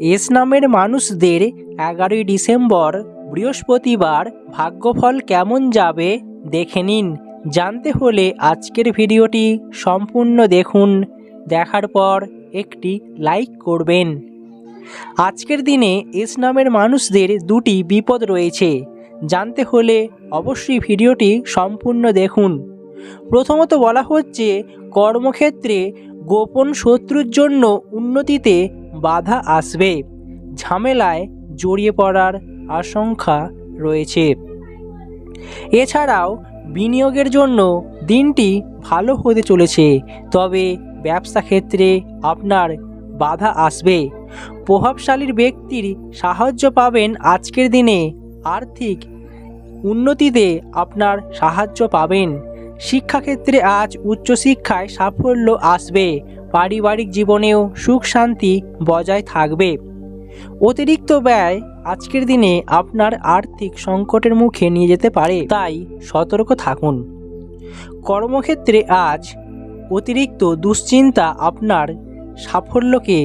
S নামের মানুষদের এগারোই ডিসেম্বর বৃহস্পতিবার ভাগ্যফল কেমন যাবে দেখে নিন। জানতে হলে আজকের ভিডিওটি সম্পূর্ণ দেখুন। দেখার পর একটি লাইক করবেন। আজকের দিনে এস নামের মানুষদের দুটি বিপদ রয়েছে। জানতে হলে অবশ্যই ভিডিওটি সম্পূর্ণ দেখুন। প্রথমত বলা হচ্ছে, কর্মক্ষেত্রে গোপন শত্রুর জন্য উন্নতিতে বাধা আসবে। ঝামেলায় জড়িয়ে পড়ার আশঙ্কা রয়েছে। এছাড়াও বিনিয়োগের জন্য দিনটি ভালো হতে চলেছে, তবে ব্যবসা ক্ষেত্রে আপনার বাধা আসবে। প্রভাবশালীর ব্যক্তির সাহায্য পাবেন আজকের দিনে। আর্থিক উন্নতিতে আপনার সাহায্য পাবেন। শিক্ষাক্ষেত্রে আজ উচ্চশিক্ষায় সাফল্য আসবে। পারিবারিক জীবনেও সুখ শান্তি বজায় থাকবে। অতিরিক্ত ব্যয় আজকের দিনে আপনার আর্থিক সংকটের মুখে নিয়ে যেতে পারে, তাই সতর্ক থাকুন। কর্মক্ষেত্রে আজ অতিরিক্ত দুশ্চিন্তা আপনার সাফল্যকে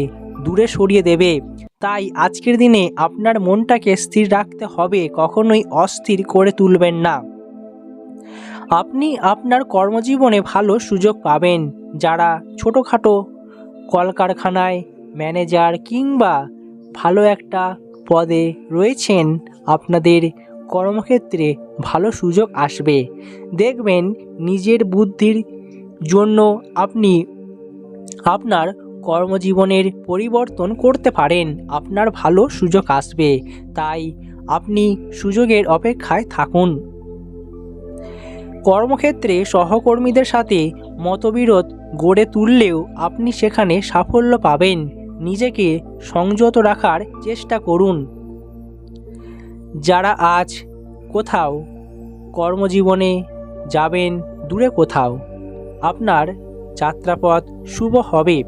দূরে সরিয়ে দেবে। তাই আজকের দিনে আপনার মনটাকে স্থির রাখতে হবে, কখনোই অস্থির করে তুলবেন না। আপনি আপনার কর্মজীবনে ভালো সুযোগ পাবেন। যারা ছোটোখাটো কলকারখানায় ম্যানেজার কিংবা ভালো একটা পদে রয়েছেন, আপনাদের কর্মক্ষেত্রে ভালো সুযোগ আসবে। দেখবেন নিজের বুদ্ধির জন্য আপনি আপনার কর্মজীবনের পরিবর্তন করতে পারেন। আপনার ভালো সুযোগ আসবে। তাই আপনি সুযোগের অপেক্ষায় থাকুন। কর্মক্ষেত্রে সহকর্মীদের সাথে মতবিরোধ গড়ে তুললেও আপনি সেখানে সাফল্য পাবেন। নিজেকে সংযত রাখার চেষ্টা করুন। যারা আজ কোথাও কর্মজীবনে যাবেন, দূরে কোথাও, আপনার যাত্রাপথ শুভ হবে।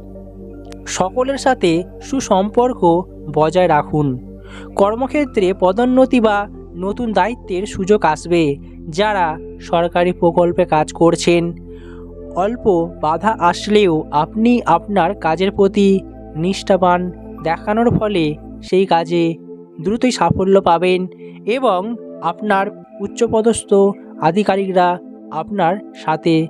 সকলের সাথে সুসম্পর্ক বজায় রাখুন। কর্মক্ষেত্রে পদোন্নতি বা নতুন দায়িত্বের সুযোগ আসবে। যারা সরকারি প্রকল্পে কাজ করছেন। অল্প বাধা আসলেও আপনি আপনার কাজের প্রতি নিষ্ঠাবান দেখানোর ফলে সেই কাজে দ্রুতই সাফল্য পাবেন এবং আপনার উচ্চপদস্থ আধিকারিকরা আপনার সাথে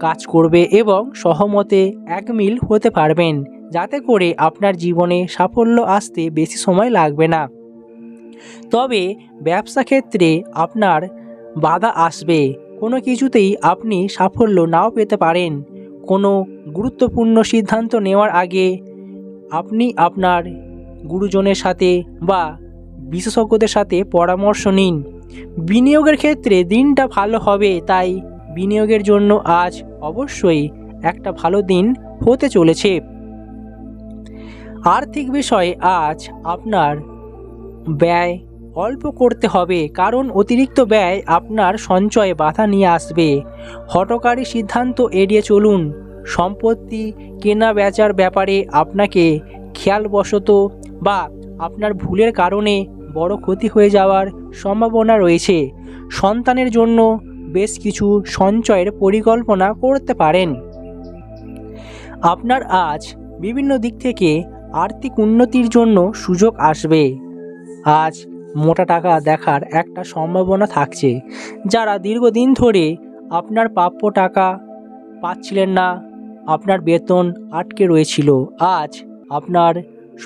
কাজ করবে এবং সহমতে একমিল হতে পারবেন, যাতে করে আপনার জীবনে সাফল্য আসতে বেশি সময় লাগবে না। তবে ব্যবসা ক্ষেত্রে আপনার বাধা আসবে। কোনো কিছুতেই আপনি সাফল্য নাও পেতে পারেন। কোনো গুরুত্বপূর্ণ সিদ্ধান্ত নেওয়ার আগে আপনি আপনার গুরুজনের সাথে বা বিশেষজ্ঞদের সাথে পরামর্শ নিন। বিনিয়োগের ক্ষেত্রে দিনটা ভালো হবে, তাই বিনিয়োগের জন্য আজ অবশ্যই একটা ভালো দিন হতে চলেছে। আর্থিক বিষয়ে আজ আপনার ব্যয় অল্প করতে হবে, কারণ অতিরিক্ত ব্যয় আপনার সঞ্চয়ে বাধা নিয়ে আসবে। হটকারী সিদ্ধান্ত এড়িয়ে চলুন। সম্পত্তি কেনা বেচার ব্যাপারে আপনাকে খেয়ালবশত বা আপনার ভুলের কারণে বড় ক্ষতি হয়ে যাওয়ার সম্ভাবনা রয়েছে। সন্তানের জন্য বেশ কিছু সঞ্চয়ের পরিকল্পনা করতে পারেন। আপনার আজ বিভিন্ন দিক থেকে আর্থিক উন্নতির জন্য সুযোগ আসবে। আজ মোটা টাকা দেখার একটা সম্ভাবনা থাকছে, যারা দীর্ঘদিন ধরে আপনার প্রাপ্য টাকা পাচ্ছিলেন না, আপনার বেতন আটকে রয়েছিল, আজ আপনার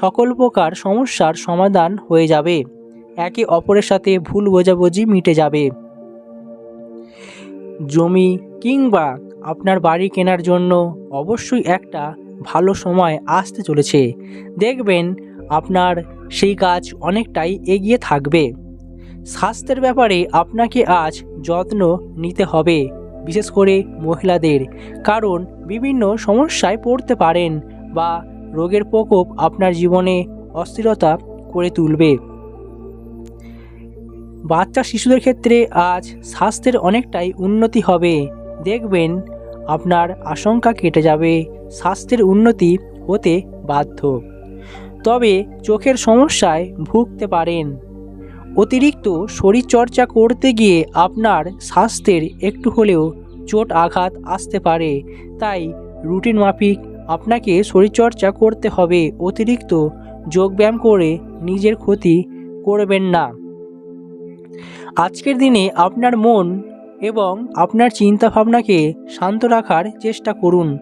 সকল প্রকার সমস্যার সমাধান হয়ে যাবে, একে অপরের সাথে ভুল বোঝাবুঝি মিটে যাবে। জমি কিংবা আপনার বাড়ি কেনার জন্য অবশ্যই একটা ভালো সময় আসতে চলেছে, দেখবেন আপনার সেই কাজ অনেকটাই এগিয়ে থাকবে। স্বাস্থ্যের ব্যাপারে আপনাকে আজ যত্ন নিতে হবে, বিশেষ করে মহিলাদের, কারণ বিভিন্ন সমস্যায় পড়তে পারেন বা রোগের প্রকোপ আপনার জীবনে অস্থিরতা করে তুলবে। বাচ্চা শিশুদের ক্ষেত্রে আজ স্বাস্থ্যের অনেকটাই উন্নতি হবে। দেখবেন আপনার আশঙ্কা কেটে যাবে, স্বাস্থ্যের উন্নতি হতে বাধ্য। তবে চোখের সমস্যায় ভুগতে পারেন। অতিরিক্ত শরীরচর্চা করতে গিয়ে আপনার স্বাস্থ্যের একটু হলেও চোট আঘাত আসতে পারে। তাই রুটিন মাফিক আপনাকে শরীরচর্চা করতে হবে, অতিরিক্ত যোগব্যায়াম করে নিজের ক্ষতি করবেন না। আজকের দিনে আপনার মন এবং আপনার চিন্তাভাবনাকে শান্ত রাখার চেষ্টা করুন।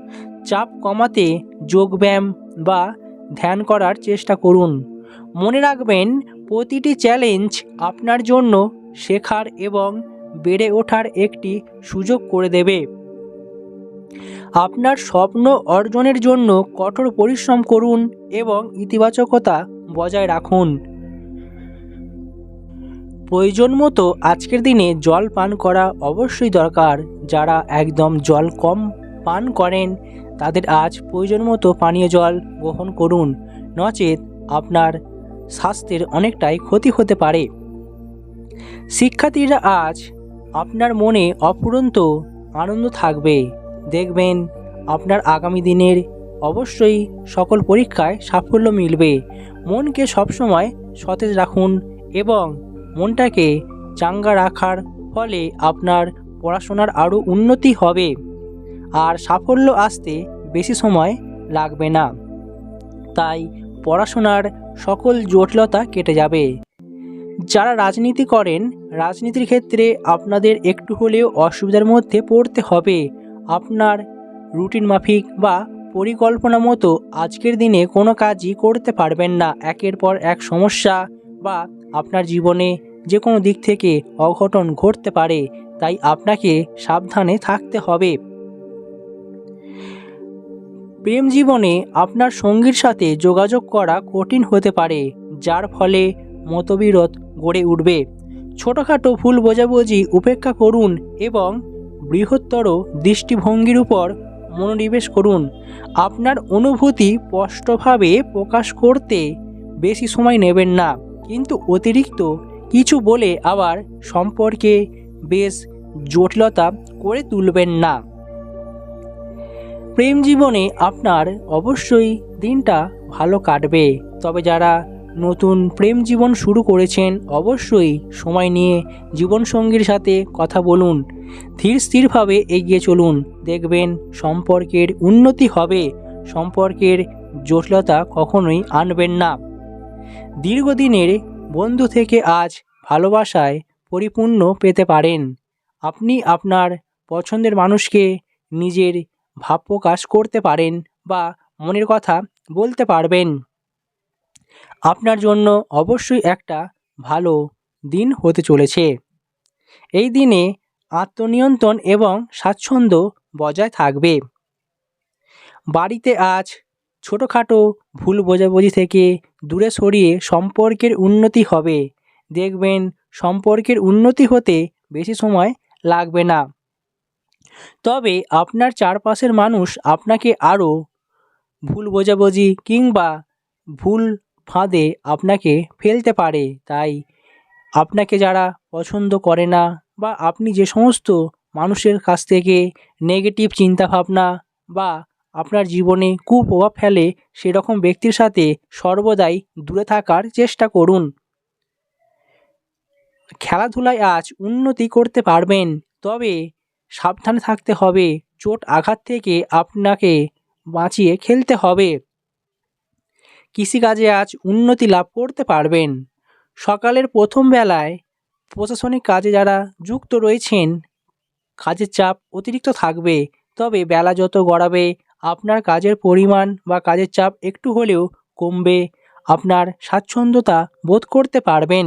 চাপ কমাতে যোগব্যায়াম বা ধ্যান করার চেষ্টা করুন। মনে রাখবেন, প্রতিটি চ্যালেঞ্জ আপনার জন্য শেখার এবং বেড়ে ওঠার একটি সুযোগ করে দেবে। আপনার স্বপ্ন অর্জনের জন্য কঠোর পরিশ্রম করুন এবং ইতিবাচকতা বজায় রাখুন। প্রয়োজন মতো আজকের দিনে জল পান করা অবশ্যই দরকার। যারা একদম জল কম পান করেন তাদের আজ প্রয়োজন মতো পানীয় জল গ্রহণ করুন। নচেত আপনার স্বাস্থ্যের অনেকটাই ক্ষতি হতে পারে। শিক্ষার্থীরা আজ আপনার মনে অফুরন্ত আনন্দ থাকবে। দেখবেন আপনার আগামী দিনের অবশ্যই সকল পরীক্ষায় সাফল্য মিলবে। মনকে সবসময় সতেজ রাখুন এবং মনটাকে চাঙ্গা রাখার ফলে আপনার পড়াশোনার আরও উন্নতি হবে। আর সাফল্য আসতে বেশি সময় লাগবে না। তাই পড়াশোনার সকল জটিলতা কেটে যাবে। যারা রাজনীতি করেন, রাজনীতির ক্ষেত্রে আপনাদের একটু হলেও অসুবিধার মধ্যে পড়তে হবে। আপনার রুটিন মাফিক বা পরিকল্পনা মতো আজকের দিনে কোনো কাজই করতে পারবেন না। একের পর এক সমস্যা বা আপনার জীবনে যে কোনো দিক থেকে অঘটন ঘটতে পারে। তাই আপনাকে সাবধানে থাকতে হবে। প্রেম জীবনে আপনার সঙ্গীর সাথে যোগাযোগ করা কঠিন হতে পারে, যার ফলে মতবিরোধ গড়ে উঠবে। ছোটোখাটো ভুল বোঝাবুঝি উপেক্ষা করুন এবং বৃহত্তর দৃষ্টিভঙ্গির উপর মনোনিবেশ করুন। আপনার অনুভূতি স্পষ্টভাবে প্রকাশ করতে বেশি সময় নেবেন না, কিন্তু অতিরিক্ত কিছু বলে আবার সম্পর্কে বেশ জটিলতা করে তুলবেন না। প্রেম জীবনে আপনার অবশ্যই দিনটা ভালো কাটবে। তবে যারা নতুন প্রেম জীবন শুরু করেছেন, অবশ্যই সময় নিয়ে জীবনসঙ্গীর সাথে কথা বলুন। ধীর স্থিরভাবে এগিয়ে চলুন। দেখবেন সম্পর্কের উন্নতি হবে। সম্পর্কের জটিলতা কখনোই আনবেন না। দীর্ঘদিনের বন্ধু থেকে আজ ভালোবাসায় পরিপূর্ণ পেতে পারেন। আপনি আপনার পছন্দের মানুষকে নিজের ভাব প্রকাশ করতে পারেন বা মনের কথা বলতে পারবেন। আপনার জন্য অবশ্যই একটা ভালো দিন হতে চলেছে। এই দিনে আত্মনিয়ন্ত্রণ এবং স্বাচ্ছন্দ্য বজায় থাকবে। বাড়িতে আজ ছোটোখাটো ভুল বোঝাবুঝি থেকে দূরে সরিয়ে সম্পর্কের উন্নতি হবে। দেখবেন সম্পর্কের উন্নতি হতে বেশি সময় লাগবে না। তবে আপনার চারপাশের মানুষ আপনাকে আরও ভুল বোঝাবুঝি কিংবা ভুল ফাঁদে আপনাকে ফেলতে পারে। তাই আপনাকে যারা পছন্দ করে না বা আপনি যে সমস্ত মানুষের কাছ থেকে নেগেটিভ চিন্তাভাবনা বা আপনার জীবনে কুপ্রভাব ফেলে সেরকম ব্যক্তির সাথে সর্বদাই দূরে থাকার চেষ্টা করুন। খেলাধুলায় আজ উন্নতি করতে পারবেন, তবে সাবধানে থাকতে হবে। চোট আঘাত থেকে আপনাকে বাঁচিয়ে খেলতে হবে। কৃষিকাজে আজ উন্নতি লাভ করতে পারবেন। সকালের প্রথম বেলায় প্রশাসনিক কাজে যারা যুক্ত রয়েছেন, কাজের চাপ অতিরিক্ত থাকবে। তবে বেলা যত গড়াবে, আপনার কাজের পরিমাণ বা কাজের চাপ একটু হলেও কমবে। আপনার স্বাচ্ছন্দ্যতা বোধ করতে পারবেন।